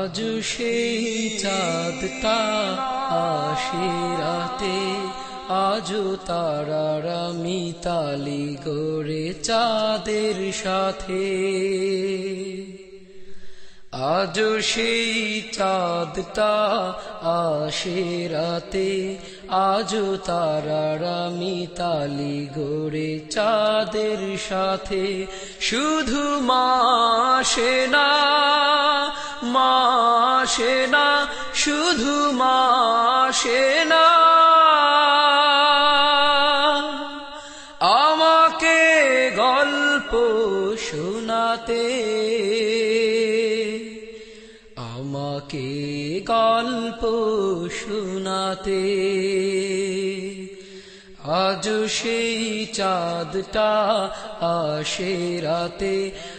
আজ সেই চাঁদটা আসে রাতে আজও তারারা মিতালি গড়ে চাঁদের সাথে। আজ সেই চাঁদটা আসে রাতে আজও তারারা মিতালি গড়ে চাঁদের সাথে। শুধু মাসে না মাসে না শুধু মাসে না আমাকে গল্প শোনাতে আমাকে গল্প শোনাতে। আজ সেই চাঁদটা আসে রাতে,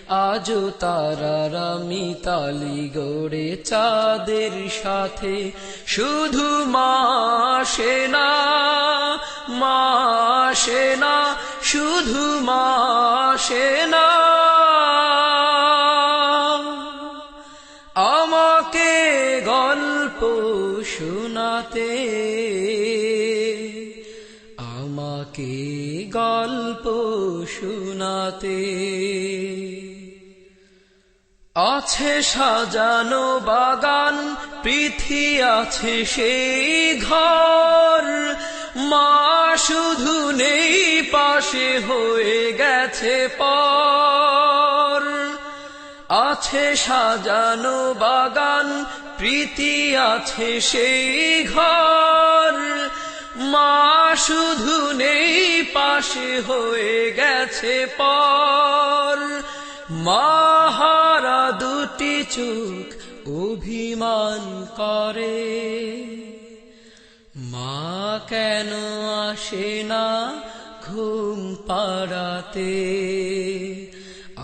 আজও তারারা মিতালি গড়ে চাঁদের সাথে। শুধু মাসে না মাসে না, শুধু মাসে না। শোনাতে। আমাকে গল্প শোনাতে। আছে সাজানো বাগান পৃথি আছে সেই ঘর। মা শুধু নেই, পাশে হয়ে গেছে পর আছে সাজানো বাগান, প্রীতি আছে সেই ঘর। মা শুধু নেই, পাশে হয়ে গেছে পর। মাহারা দুটি চোখ অভিমান করে। মা কেন আসে না ঘুম পাড়াতে?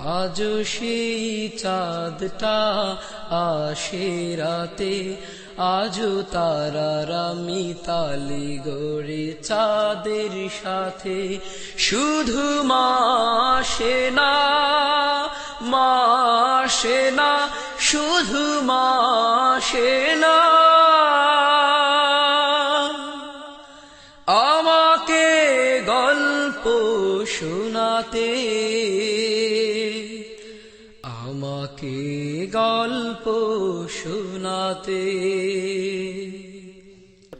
আজ সেই চাঁদটা আসে রাতে আজও তারারা মিতালি গড়ে চাঁদের সাথে। শুধু মাসে না মাসে না শুধু মাসে না আমাকে গল্প শোনাতে গল্প শোনাতে।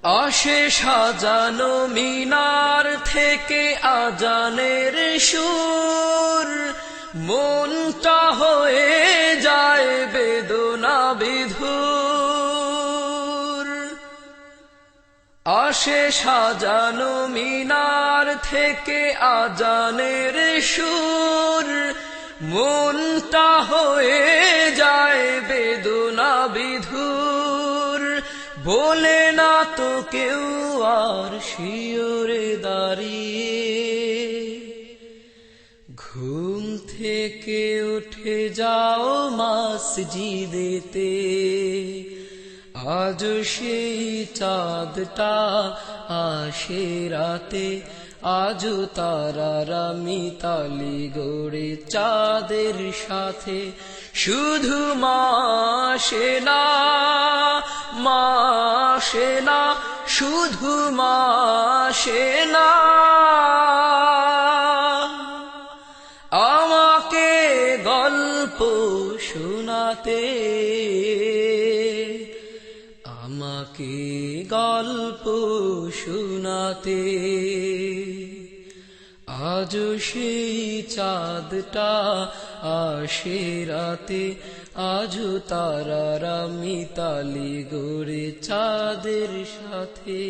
আসে সাজানো মিনার থেকে আজানের সুর। মনটা হয়ে যায় বেদনা বিধুর। আসে সাজানো মিনার থেকে আজানের সুর। মনটা হয়ে যায় বেদনা বিধুর। বলে না তো কেউ আর শিওরে দাঁড়িয়ে। ঘুম থেকে উঠে যাও মসজিদেতে। আজ সেই চাঁদটা আসে রাতে। আজ তারারা মিতালি গড়ে চাঁদের সাথে। শুধু মাসে না মাসে না শুধু মাসে না আমাকে গল্প শোনাতে, আমাকে গল্প শোনাতে। আজ সেই চাঁদটা আসে রাতে আজ তারারা মিতালি গড়ে চাঁদের সাথে।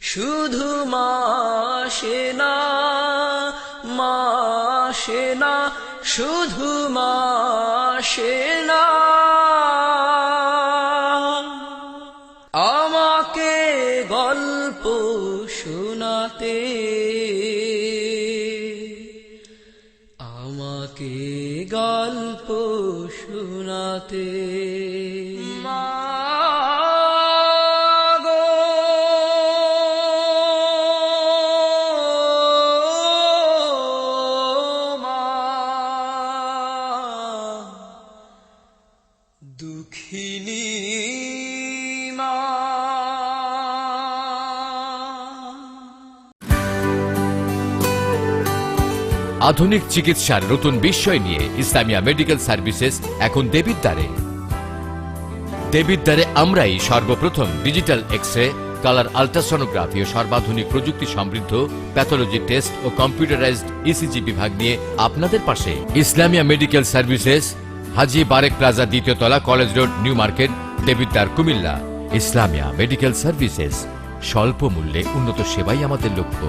শুধু মাসে না মাসে না শুধু মাসে না আধুনিক চিকিৎসার নতুন বিস্ময় নিয়ে ইসলামিয়া মেডিকেল সার্ভিসেস এখন দেবিদ্বারে দেবিদ্বারে আমরাই সর্বপ্রথম digital X ray colour ultrasonography ও সর্বাধুনিক প্রযুক্তি সমৃদ্ধ প্যাথোলজি টেস্ট ও কম্পিউটারাইজড ইসিজি বিভাগ নিয়ে আপনাদের পাশে। Islamia medical services, Haji Barek plaza দ্বিতীয় তলা college road, New Market Debidwar Comilla. Islamia medical services, স্বল্প মূল্যে উন্নত সেবাই আমাদের লক্ষ্য।